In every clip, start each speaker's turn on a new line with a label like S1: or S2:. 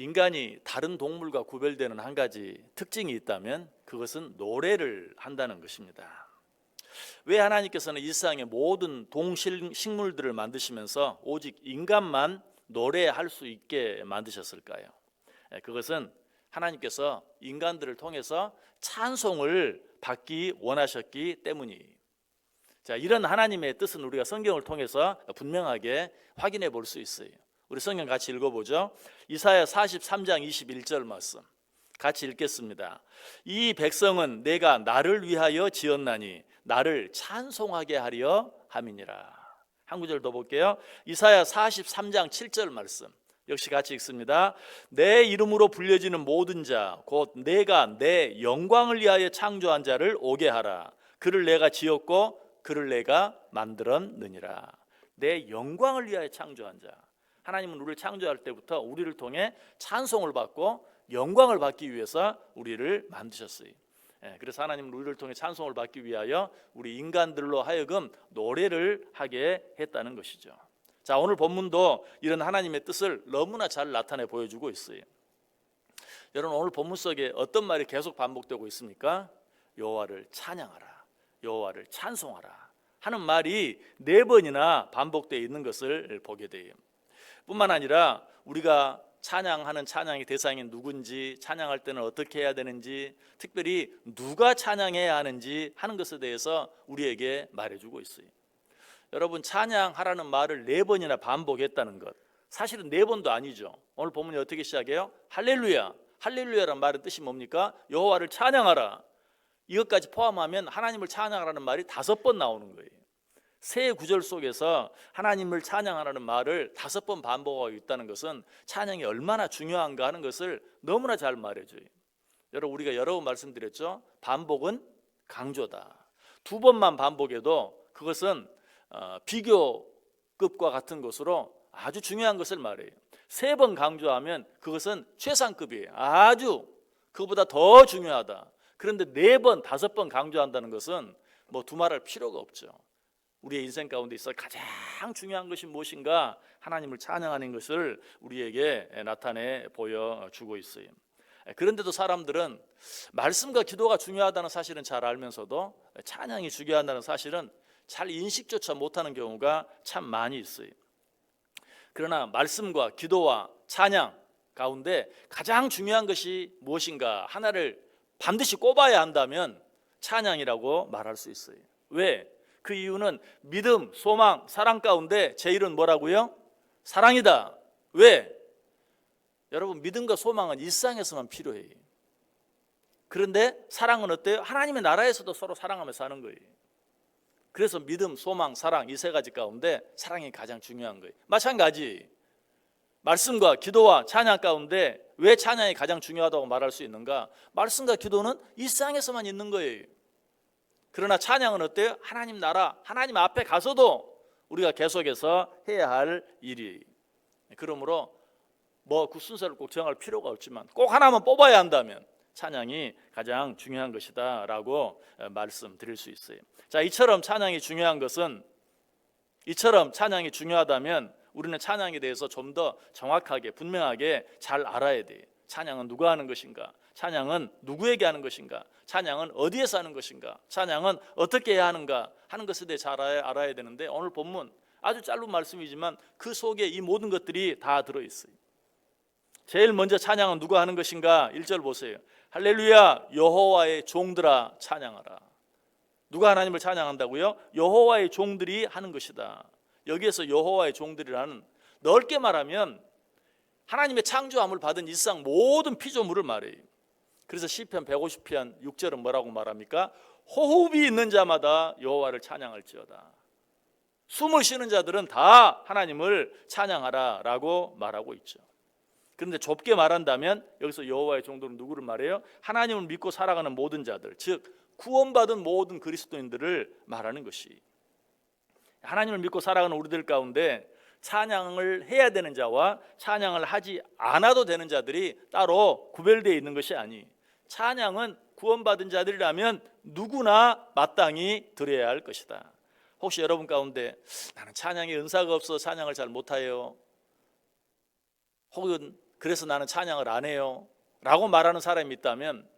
S1: 인간이 다른 동물과 구별되는 한 가지 특징이 있다면 그것은 노래를 한다는 것입니다. 왜 하나님께서는 이 세상의 모든 동식물들을 만드시면서 오직 인간만 노래할 수 있게 만드셨을까요? 예, 그것은 하나님께서 인간들을 통해서 찬송을 받기 원하셨기 때문이. 자, 이런 하나님의 뜻은 우리가 성경을 통해서 분명하게 확인해 볼 수 있어요. 우리 성경 같이 읽어보죠. 이사야 43장 21절 말씀. 같이 읽겠습니다. 이 백성은 내가 나를 위하여 지었나니 나를 찬송하게 하려 함이니라. 한 구절 더 볼게요. 이사야 43장 7절 말씀. 역시 같이 읽습니다. 내 이름으로 불려지는 모든 자, 곧 내가 내 영광을 위하여 창조한 자를 오게 하라. 그를 내가 지었고 그를 내가 만들었느니라. 내 영광을 위하여 창조한 자. 하나님은 우리를 창조할 때부터 우리를 통해 찬송을 받고 영광을 받기 위해서 우리를 만드셨어요. 예, 그래서 하나님은 우리를 통해 찬송을 받기 위하여 우리 인간들로 하여금 노래를 하게 했다는 것이죠. 자, 오늘 본문도 이런 하나님의 뜻을 너무나 잘 나타내 보여주고 있어요. 여러분 오늘 본문 속에 어떤 말이 계속 반복되고 있습니까? 여호와를 찬양하라. 여호와를 찬송하라. 하는 말이 네 번이나 반복되어 있는 것을 보게 돼요. 뿐만 아니라 우리가 찬양하는 찬양의 대상이 누군지 찬양할 때는 어떻게 해야 되는지 특별히 누가 찬양해야 하는지 하는 것에 대해서 우리에게 말해주고 있어요. 여러분 찬양하라는 말을 네 번이나 반복했다는 것 사실은 네 번도 아니죠. 오늘 본문이 어떻게 시작해요? 할렐루야. 할렐루야란 말의 뜻이 뭡니까? 여호와를 찬양하라. 이것까지 포함하면 하나님을 찬양하라는 말이 다섯 번 나오는 거예요. 세 구절 속에서 하나님을 찬양하라는 말을 다섯 번 반복하고 있다는 것은 찬양이 얼마나 중요한가 하는 것을 너무나 잘 말해줘요. 여러분 우리가 여러 번 말씀드렸죠. 반복은 강조다. 두 번만 반복해도 그것은 어, 비교급과 같은 것으로 아주 중요한 것을 말해요. 세 번 강조하면 그것은 최상급이에요. 아주 그보다 더 중요하다. 그런데 네 번, 다섯 번 강조한다는 것은 뭐 두말할 필요가 없죠. 우리의 인생 가운데 있어 가장 중요한 것이 무엇인가 하나님을 찬양하는 것을 우리에게 나타내 보여주고 있어요. 그런데도 사람들은 말씀과 기도가 중요하다는 사실은 잘 알면서도 찬양이 중요하다는 사실은 잘 인식조차 못하는 경우가 참 많이 있어요. 그러나 말씀과 기도와 찬양 가운데 가장 중요한 것이 무엇인가 하나를 반드시 꼽아야 한다면 찬양이라고 말할 수 있어요. 왜? 그 이유는 믿음, 소망, 사랑 가운데 제일은 뭐라고요? 사랑이다. 왜? 여러분 믿음과 소망은 일상에서만 필요해요. 그런데 사랑은 어때요? 하나님의 나라에서도 서로 사랑하며 사는 거예요. 그래서 믿음, 소망, 사랑 이 세 가지 가운데 사랑이 가장 중요한 거예요. 마찬가지 말씀과 기도와 찬양 가운데 왜 찬양이 가장 중요하다고 말할 수 있는가? 말씀과 기도는 일상에서만 있는 거예요. 그러나 찬양은 어때요? 하나님 나라, 하나님 앞에 가서도 우리가 계속해서 해야 할 일이. 그러므로 뭐 그 순서를 꼭 정할 필요가 없지만 꼭 하나만 뽑아야 한다면 찬양이 가장 중요한 것이다라고 말씀드릴 수 있어요. 자, 이처럼 찬양이 중요한 것은 이처럼 찬양이 중요하다면 우리는 찬양에 대해서 좀 더 정확하게 분명하게 잘 알아야 돼요. 찬양은 누가 하는 것인가? 찬양은 누구에게 하는 것인가? 찬양은 어디에서 하는 것인가? 찬양은 어떻게 해야 하는가? 하는 것에 대해 잘 알아야, 되는데 오늘 본문 아주 짧은 말씀이지만 그 속에 이 모든 것들이 다 들어 있어요. 제일 먼저 찬양은 누가 하는 것인가? 1절 보세요. 할렐루야 여호와의 종들아 찬양하라. 누가 하나님을 찬양한다고요? 여호와의 종들이 하는 것이다. 여기에서 여호와의 종들이라는 넓게 말하면 하나님의 창조함을 받은 일상 모든 피조물을 말해요. 그래서 시편 150편 6절은 뭐라고 말합니까? 호흡이 있는 자마다 여호와를 찬양할지어다. 숨을 쉬는 자들은 다 하나님을 찬양하라라고 말하고 있죠. 그런데 좁게 말한다면 여기서 여호와의 종들은 누구를 말해요? 하나님을 믿고 살아가는 모든 자들, 즉 구원받은 모든 그리스도인들을 말하는 것이 하나님을 믿고 살아가는 우리들 가운데 찬양을 해야 되는 자와 찬양을 하지 않아도 되는 자들이 따로 구별되어 있는 것이 아니. 찬양은 구원받은 자들이라면 누구나 마땅히 드려야 할 것이다. 혹시 여러분 가운데 나는 찬양의 은사가 없어 찬양을 잘 못해요. 혹은 그래서 나는 찬양을 안 해요. 라고 말하는 사람이 있다면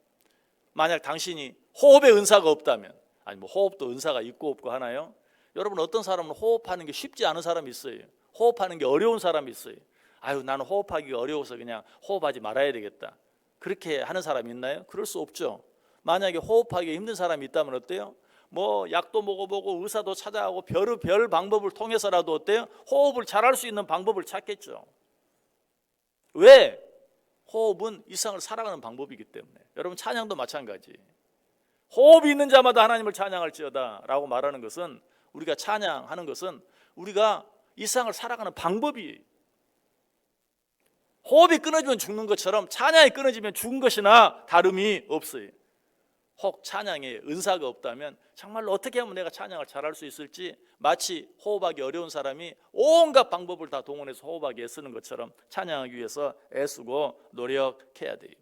S1: 만약 당신이 호흡의 은사가 없다면 아니 뭐 호흡도 은사가 있고 없고 하나요? 여러분 어떤 사람은 호흡하는 게 쉽지 않은 사람이 있어요. 호흡하는 게 어려운 사람이 있어요. 아유 나는 호흡하기가 어려워서 그냥 호흡하지 말아야 되겠다. 그렇게 하는 사람이 있나요? 그럴 수 없죠. 만약에 호흡하기 힘든 사람이 있다면 어때요? 뭐 약도 먹어보고 의사도 찾아가고 별, 별 방법을 통해서라도 어때요? 호흡을 잘할 수 있는 방법을 찾겠죠. 왜? 호흡은 이상을 살아가는 방법이기 때문에. 여러분 찬양도 마찬가지. 호흡이 있는 자마다 하나님을 찬양할지어다라고 말하는 것은 우리가 찬양하는 것은 우리가 이상을 살아가는 방법이 호흡이 끊어지면 죽는 것처럼 찬양이 끊어지면 죽은 것이나 다름이 없어요. 혹 찬양에 은사가 없다면 정말로 어떻게 하면 내가 찬양을 잘할 수 있을지 마치 호흡하기 어려운 사람이 온갖 방법을 다 동원해서 호흡하기 애쓰는 것처럼 찬양하기 위해서 애쓰고 노력해야 돼요.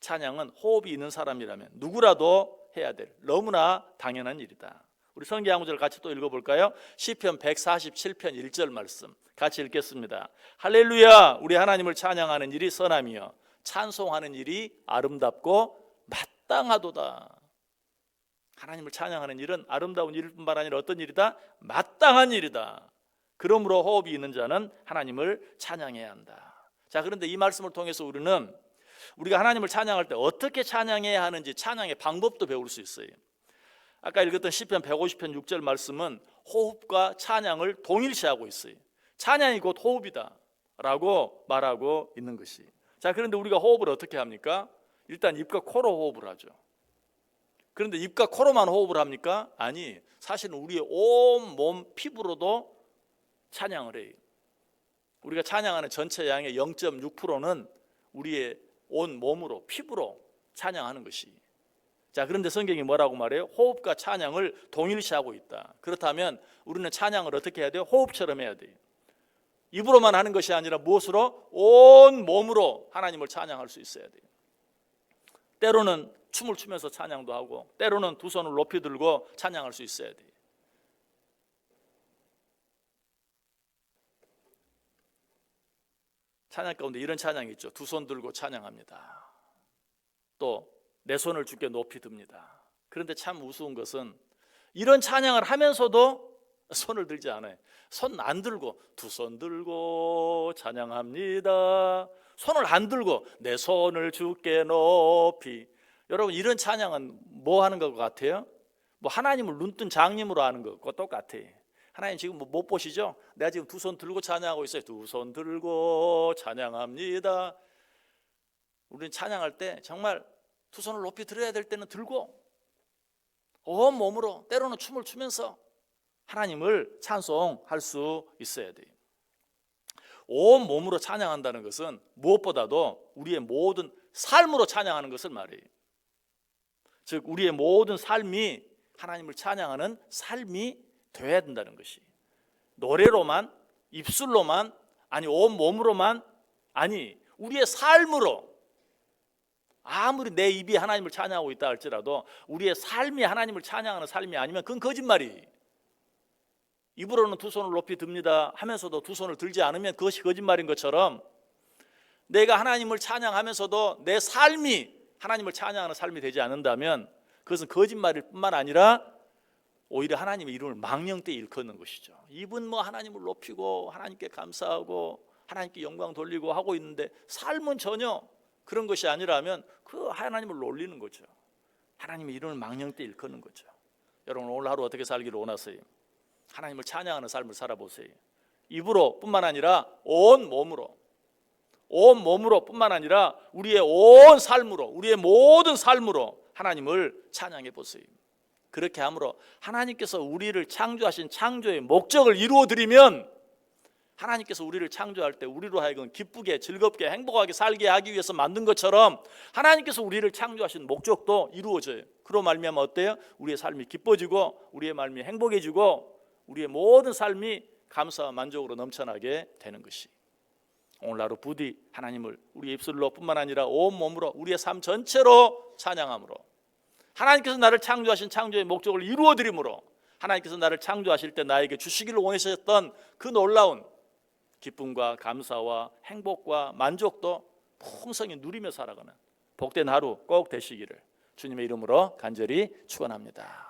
S1: 찬양은 호흡이 있는 사람이라면 누구라도 해야 될 너무나 당연한 일이다. 우리 성경 한 구절 같이 또 읽어볼까요? 시편 147편 1절 말씀 같이 읽겠습니다. 할렐루야 우리 하나님을 찬양하는 일이 선함이요 찬송하는 일이 아름답고 마땅하도다. 하나님을 찬양하는 일은 아름다운 일뿐만 아니라 어떤 일이다? 마땅한 일이다. 그러므로 호흡이 있는 자는 하나님을 찬양해야 한다. 자, 그런데 이 말씀을 통해서 우리는 우리가 하나님을 찬양할 때 어떻게 찬양해야 하는지 찬양의 방법도 배울 수 있어요. 아까 읽었던 시편 150편 6절 말씀은 호흡과 찬양을 동일시하고 있어요. 찬양이 곧 호흡이다라고 말하고 있는 것이. 자, 그런데 우리가 호흡을 어떻게 합니까? 일단 입과 코로 호흡을 하죠. 그런데 입과 코로만 호흡을 합니까? 아니, 사실은 우리의 온 몸 피부로도 찬양을 해요. 우리가 찬양하는 전체 양의 0.6%는 우리의 온 몸으로 피부로 찬양하는 것이. 자, 그런데 성경이 뭐라고 말해요? 호흡과 찬양을 동일시하고 있다. 그렇다면 우리는 찬양을 어떻게 해야 돼요? 호흡처럼 해야 돼요. 입으로만 하는 것이 아니라 무엇으로? 온 몸으로 하나님을 찬양할 수 있어야 돼요. 때로는 춤을 추면서 찬양도 하고 때로는 두 손을 높이 들고 찬양할 수 있어야 돼요. 찬양 가운데 이런 찬양이 있죠. 두 손 들고 찬양합니다. 또 내 손을 주께 높이 듭니다. 그런데 참 우스운 것은 이런 찬양을 하면서도 손을 들지 않아요. 손 안 들고 두 손 들고 찬양합니다. 손을 안 들고 내 손을 주께 높이 여러분 이런 찬양은 뭐 하는 것 같아요? 뭐 하나님을 눈뜬 장님으로 하는 것과 똑같아. 하나님 지금 뭐 못 보시죠? 내가 지금 두 손 들고 찬양하고 있어요. 두 손 들고 찬양합니다. 우리는 찬양할 때 정말 두 손을 높이 들어야 될 때는 들고 온 몸으로 때로는 춤을 추면서 하나님을 찬송할 수 있어야 돼요. 온 몸으로 찬양한다는 것은 무엇보다도 우리의 모든 삶으로 찬양하는 것을 말해요. 즉 우리의 모든 삶이 하나님을 찬양하는 삶이 되어야 된다는 것이 노래로만 입술로만 아니 온 몸으로만 아니 우리의 삶으로 아무리 내 입이 하나님을 찬양하고 있다 할지라도 우리의 삶이 하나님을 찬양하는 삶이 아니면 그건 거짓말이 입으로는 두 손을 높이 듭니다 하면서도 두 손을 들지 않으면 그것이 거짓말인 것처럼 내가 하나님을 찬양하면서도 내 삶이 하나님을 찬양하는 삶이 되지 않는다면 그것은 거짓말일 뿐만 아니라 오히려 하나님의 이름을 망령때 일컫는 것이죠. 입은 뭐 하나님을 높이고 하나님께 감사하고 하나님께 영광 돌리고 하고 있는데 삶은 전혀 그런 것이 아니라면 그 하나님을 놀리는 거죠. 하나님의 이름을 망령때 일컫는 거죠. 여러분 오늘 하루 어떻게 살기를 원하세요? 하나님을 찬양하는 삶을 살아보세요. 입으로 뿐만 아니라 온 몸으로 온 몸으로 뿐만 아니라 우리의 온 삶으로 우리의 모든 삶으로 하나님을 찬양해 보세요. 그렇게 함으로 하나님께서 우리를 창조하신 창조의 목적을 이루어 드리면 하나님께서 우리를 창조할 때 우리로 하여금 기쁘게 즐겁게 행복하게 살게 하기 위해서 만든 것처럼 하나님께서 우리를 창조하신 목적도 이루어져요. 그로 말미암아 어때요? 우리의 삶이 기뻐지고 우리의 삶이 행복해지고 우리의 모든 삶이 감사와 만족으로 넘쳐나게 되는 것이 오늘 하루 부디 하나님을 우리 입술로 뿐만 아니라 온 몸으로 우리의 삶 전체로 찬양함으로 하나님께서 나를 창조하신 창조의 목적을 이루어 드림으로 하나님께서 나를 창조하실 때 나에게 주시기를 원하셨던 그 놀라운 기쁨과 감사와 행복과 만족도 풍성히 누리며 살아가는 복된 하루 꼭 되시기를 주님의 이름으로 간절히 축원합니다.